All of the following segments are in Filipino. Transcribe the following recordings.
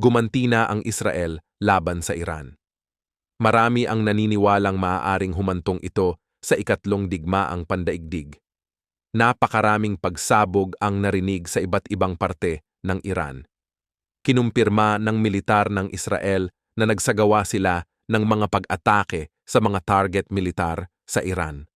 gumanti na ang Israel laban sa Iran. Marami ang naniniwalang maaaring humantong ito sa ikatlong digmaang pandaigdig. Napakaraming pagsabog ang narinig sa iba't ibang parte ng Iran. Kinumpirma ng militar ng Israel na nagsagawa sila ng mga pag-atake sa mga target militar sa Iran.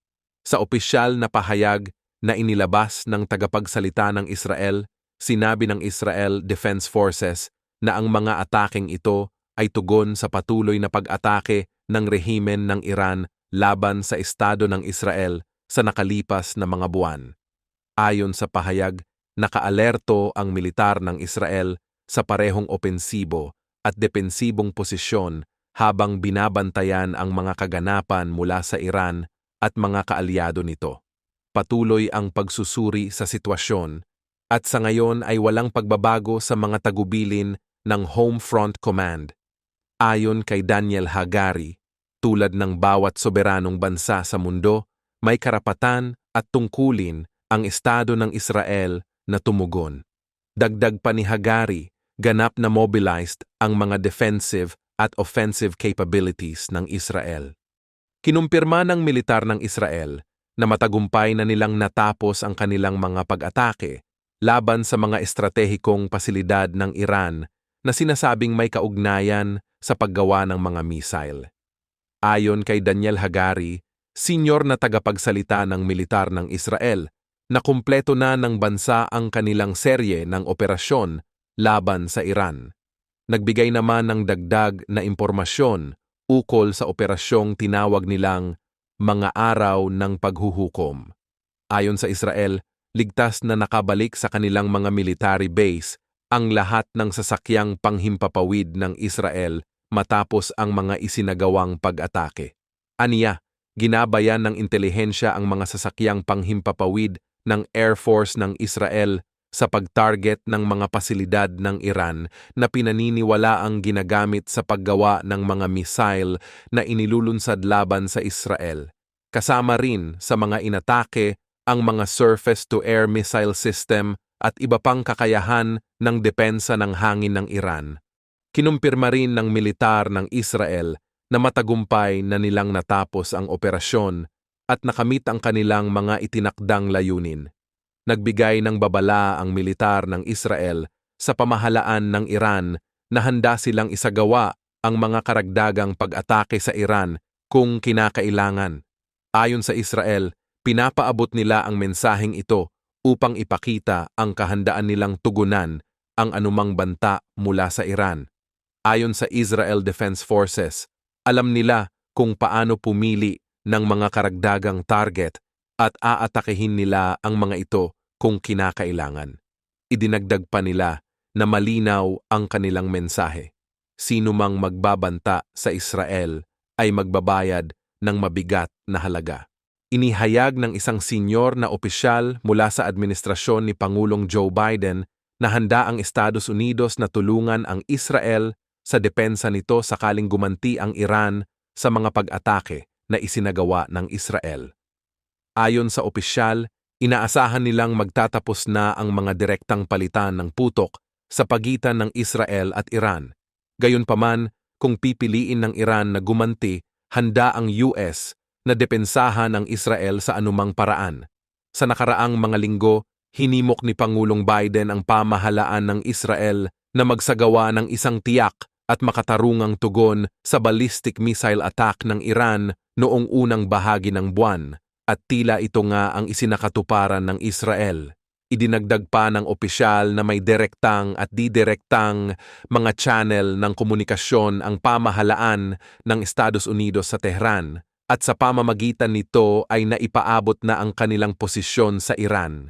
Sa opisyal na pahayag na inilabas ng tagapagsalita ng Israel, sinabi ng Israel Defense Forces na ang mga ataking ito ay tugon sa patuloy na pag-atake ng rehimen ng Iran laban sa Estado ng Israel sa nakalipas na mga buwan. Ayon sa pahayag, nakaalerto ang militar ng Israel sa parehong opensibo at depensibong posisyon habang binabantayan ang mga kaganapan mula sa Iran at mga kaalyado nito. Patuloy ang pagsusuri sa sitwasyon at sa ngayon ay walang pagbabago sa mga tagubilin ng Home Front Command. Ayon kay Daniel Hagari, tulad ng bawat soberanong bansa sa mundo, may karapatan at tungkulin ang Estado ng Israel na tumugon. Dagdag pa ni Hagari, ganap na mobilized ang mga defensive at offensive capabilities ng Israel. Kinumpirma ng militar ng Israel na matagumpay na nilang natapos ang kanilang mga pag-atake laban sa mga estratehikong pasilidad ng Iran na sinasabing may kaugnayan sa paggawa ng mga missile. Ayon kay Daniel Hagari, senior na tagapagsalita ng militar ng Israel, na kumpleto na ng bansa ang kanilang serye ng operasyon laban sa Iran. Nagbigay naman ng dagdag na impormasyon ukol sa operasyong tinawag nilang mga araw ng paghuhukom. Ayon sa Israel, ligtas na nakabalik sa kanilang mga military base ang lahat ng sasakyang panghimpapawid ng Israel matapos ang mga isinagawang pag-atake. Aniya, ginabayan ng intelihensya ang mga sasakyang panghimpapawid ng Air Force ng Israel sa pag-target ng mga pasilidad ng Iran na pinaniniwala ang ginagamit sa paggawa ng mga missile na inilulunsad laban sa Israel. Kasama rin sa mga inatake ang mga surface-to-air missile system at iba pang kakayahan ng depensa ng hangin ng Iran. Kinumpirma rin ng militar ng Israel na matagumpay na nilang natapos ang operasyon at nakamit ang kanilang mga itinakdang layunin. Nagbigay ng babala ang militar ng Israel sa pamahalaan ng Iran na handa silang isagawa ang mga karagdagang pag-atake sa Iran kung kinakailangan. Ayon sa Israel, pinapaabot nila ang mensaheng ito upang ipakita ang kahandaan nilang tugunan ang anumang banta mula sa Iran. Ayon sa Israel Defense Forces, alam nila kung paano pumili ng mga karagdagang target at aatakehin nila ang mga ito kung kinakailangan. Idinagdag pa nila na malinaw ang kanilang mensahe. Sino mang magbabanta sa Israel ay magbabayad ng mabigat na halaga. Inihayag ng isang senyor na opisyal mula sa administrasyon ni Pangulong Joe Biden na handa ang Estados Unidos na tulungan ang Israel sa depensa nito sakaling gumanti ang Iran sa mga pag-atake na isinagawa ng Israel. Ayon sa opisyal, inaasahan nilang magtatapos na ang mga direktang palitan ng putok sa pagitan ng Israel at Iran. Gayunpaman, kung pipiliin ng Iran na gumanti, handa ang US na depensahan ang Israel sa anumang paraan. Sa nakaraang mga linggo, hinimok ni Pangulong Biden ang pamahalaan ng Israel na magsagawa ng isang tiyak at makatarungang tugon sa ballistic missile attack ng Iran noong unang bahagi ng buwan at tila ito nga ang isinakatuparan ng Israel. Idinagdag pa ng opisyal na may direktang at didirektang mga channel ng komunikasyon ang pamahalaan ng Estados Unidos sa Tehran at sa pamamagitan nito ay naipaabot na ang kanilang posisyon sa Iran.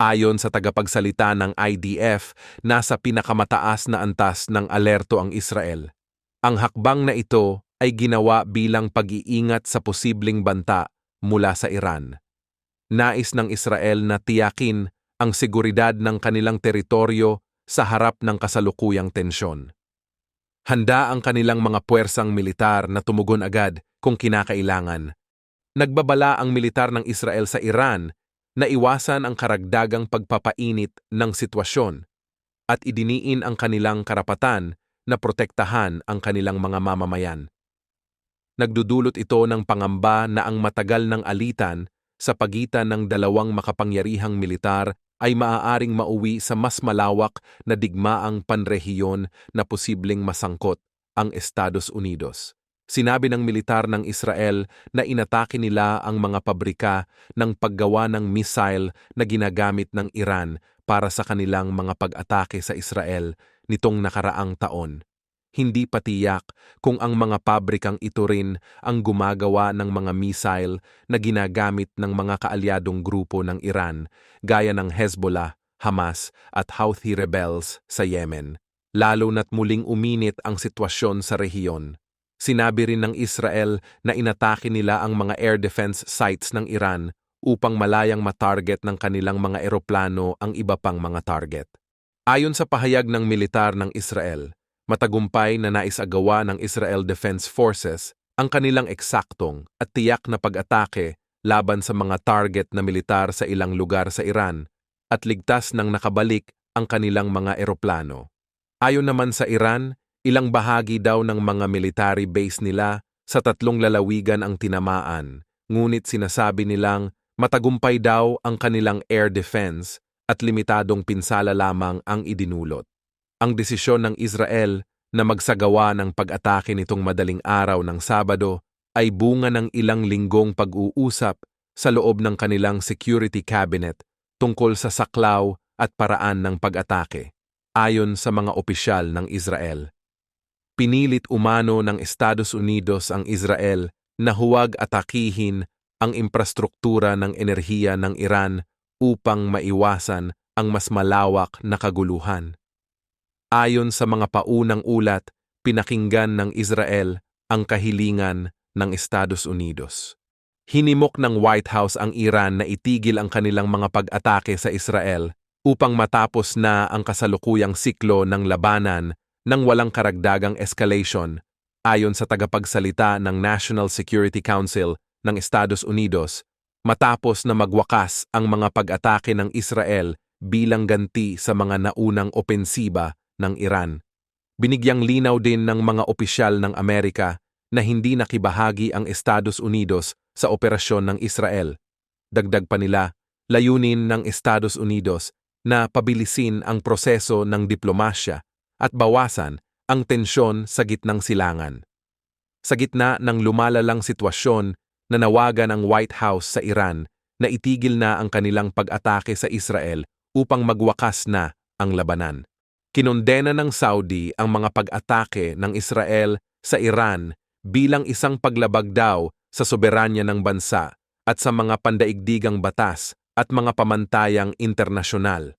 Ayon sa tagapagsalita ng IDF, nasa pinakamataas na antas ng alerto ang Israel. Ang hakbang na ito ay ginawa bilang pag-iingat sa posibleng banta mula sa Iran. Nais ng Israel na tiyakin ang seguridad ng kanilang teritoryo sa harap ng kasalukuyang tensyon. Handa ang kanilang mga puwersang militar na tumugon agad kung kinakailangan. Nagbabala ang militar ng Israel sa Iran na iwasan ang karagdagang pagpapainit ng sitwasyon at idiniin ang kanilang karapatan na protektahan ang kanilang mga mamamayan. Nagdudulot ito ng pangamba na ang matagal ng alitan sa pagitan ng dalawang makapangyarihang militar ay maaaring mauwi sa mas malawak na digmaang panrehiyon na posibleng masangkot ang Estados Unidos. Sinabi ng militar ng Israel na inatake nila ang mga pabrika ng paggawa ng missile na ginagamit ng Iran para sa kanilang mga pag-atake sa Israel nitong nakaraang taon. Hindi patiyak kung ang mga pabrikang ito rin ang gumagawa ng mga missile na ginagamit ng mga kaalyadong grupo ng Iran gaya ng Hezbollah, Hamas at Houthi rebels sa Yemen, lalo na't muling uminit ang sitwasyon sa rehiyon. Sinabi rin ng Israel na inatake nila ang mga air defense sites ng Iran upang malayang matarget ng kanilang mga eroplano ang iba pang mga target. Ayon sa pahayag ng militar ng Israel, matagumpay na naisagawa ng Israel Defense Forces ang kanilang eksaktong at tiyak na pag-atake laban sa mga target na militar sa ilang lugar sa Iran at ligtas nang nakabalik ang kanilang mga eroplano. Ayon naman sa Iran, Ilang bahagi daw ng mga military base nila sa tatlong lalawigan ang tinamaan, ngunit sinasabi nilang matagumpay daw ang kanilang air defense at limitadong pinsala lamang ang idinulot. Ang desisyon ng Israel na magsagawa ng pag-atake nitong madaling araw ng Sabado ay bunga ng ilang linggong pag-uusap sa loob ng kanilang security cabinet tungkol sa saklaw at paraan ng pag-atake, ayon sa mga opisyal ng Israel pinilit umano ng Estados Unidos ang Israel na huwag atakihin ang infrastruktura ng enerhiya ng Iran upang maiwasan ang mas malawak na kaguluhan. Ayon sa mga paunang ulat, pinakinggan ng Israel ang kahilingan ng Estados Unidos. Hinimok ng White House ang Iran na itigil ang kanilang mga pag-atake sa Israel upang matapos na ang kasalukuyang siklo ng labanan nang walang karagdagang escalation ayon sa tagapagsalita ng National Security Council ng Estados Unidos matapos na magwakas ang mga pag-atake ng Israel bilang ganti sa mga naunang opensiba ng Iran. Binigyang linaw din ng mga opisyal ng Amerika na hindi nakibahagi ang Estados Unidos sa operasyon ng Israel. Dagdag pa nila, layunin ng Estados Unidos na pabilisin ang proseso ng diplomasya at bawasan ang tensyon sa gitnang silangan. Sa gitna ng lumalalang sitwasyon, nanawagan ang White House sa Iran na itigil na ang kanilang pag-atake sa Israel upang magwakas na ang labanan. Kinondena ng Saudi ang mga pag-atake ng Israel sa Iran bilang isang paglabag daw sa soberanya ng bansa at sa mga pandaigdigang batas at mga pamantayang internasyonal.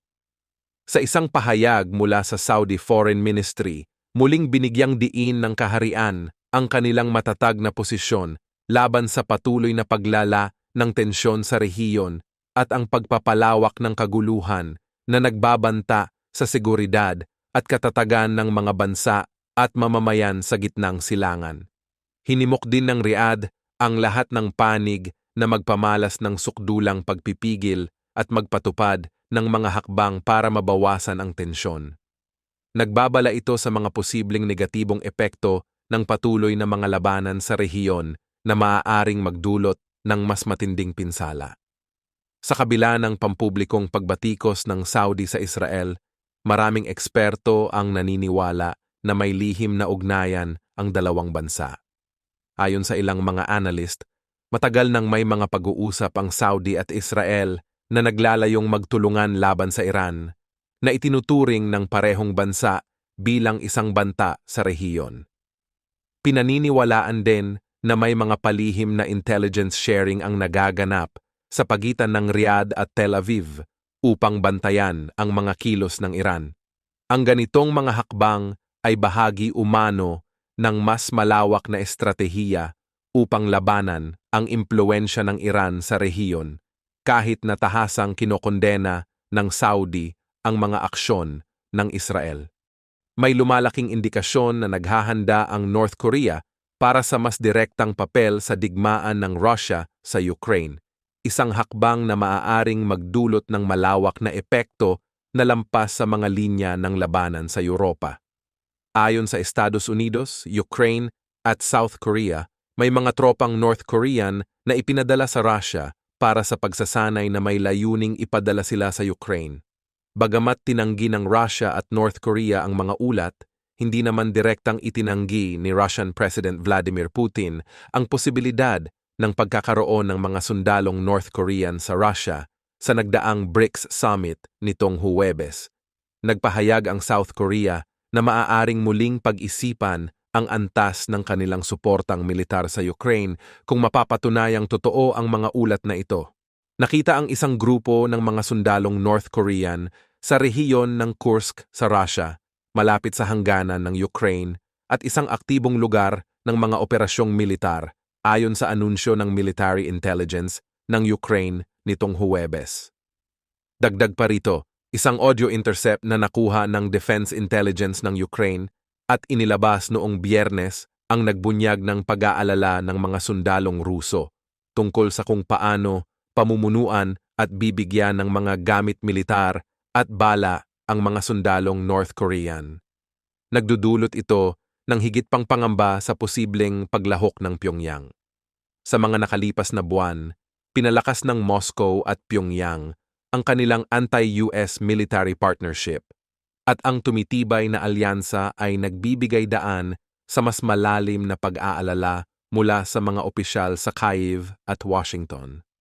Sa isang pahayag mula sa Saudi Foreign Ministry, muling binigyang diin ng kaharian ang kanilang matatag na posisyon laban sa patuloy na paglala ng tensyon sa rehiyon at ang pagpapalawak ng kaguluhan na nagbabanta sa seguridad at katatagan ng mga bansa at mamamayan sa gitnang silangan. Hinimok din ng Riyadh ang lahat ng panig na magpamalas ng sukdulang pagpipigil at magpatupad ng mga hakbang para mabawasan ang tensyon. Nagbabala ito sa mga posibleng negatibong epekto ng patuloy na mga labanan sa rehiyon na maaaring magdulot ng mas matinding pinsala. Sa kabila ng pampublikong pagbatikos ng Saudi sa Israel, maraming eksperto ang naniniwala na may lihim na ugnayan ang dalawang bansa. Ayon sa ilang mga analyst, matagal nang may mga pag-uusap ang Saudi at Israel na naglalayong magtulungan laban sa Iran na itinuturing ng parehong bansa bilang isang banta sa rehiyon. Pinaniniwalaan din na may mga palihim na intelligence sharing ang nagaganap sa pagitan ng Riyadh at Tel Aviv upang bantayan ang mga kilos ng Iran. Ang ganitong mga hakbang ay bahagi umano ng mas malawak na estratehiya upang labanan ang impluensya ng Iran sa rehiyon kahit na tahasang kinokondena ng Saudi ang mga aksyon ng Israel. May lumalaking indikasyon na naghahanda ang North Korea para sa mas direktang papel sa digmaan ng Russia sa Ukraine, isang hakbang na maaaring magdulot ng malawak na epekto na lampas sa mga linya ng labanan sa Europa. Ayon sa Estados Unidos, Ukraine at South Korea, may mga tropang North Korean na ipinadala sa Russia para sa pagsasanay na may layuning ipadala sila sa Ukraine. Bagamat tinanggi ng Russia at North Korea ang mga ulat, hindi naman direktang itinanggi ni Russian President Vladimir Putin ang posibilidad ng pagkakaroon ng mga sundalong North Korean sa Russia sa nagdaang BRICS Summit nitong Huwebes. Nagpahayag ang South Korea na maaaring muling pag-isipan ang antas ng kanilang suportang militar sa Ukraine kung mapapatunayang totoo ang mga ulat na ito. Nakita ang isang grupo ng mga sundalong North Korean sa rehiyon ng Kursk sa Russia, malapit sa hangganan ng Ukraine, at isang aktibong lugar ng mga operasyong militar ayon sa anunsyo ng military intelligence ng Ukraine nitong Huwebes. Dagdag pa rito, isang audio intercept na nakuha ng Defense Intelligence ng Ukraine at inilabas noong biyernes ang nagbunyag ng pag-aalala ng mga sundalong Ruso tungkol sa kung paano pamumunuan at bibigyan ng mga gamit militar at bala ang mga sundalong North Korean. Nagdudulot ito ng higit pang pangamba sa posibleng paglahok ng Pyongyang. Sa mga nakalipas na buwan, pinalakas ng Moscow at Pyongyang ang kanilang anti-US military partnership at ang tumitibay na alyansa ay nagbibigay daan sa mas malalim na pag-aalala mula sa mga opisyal sa Kyiv at Washington.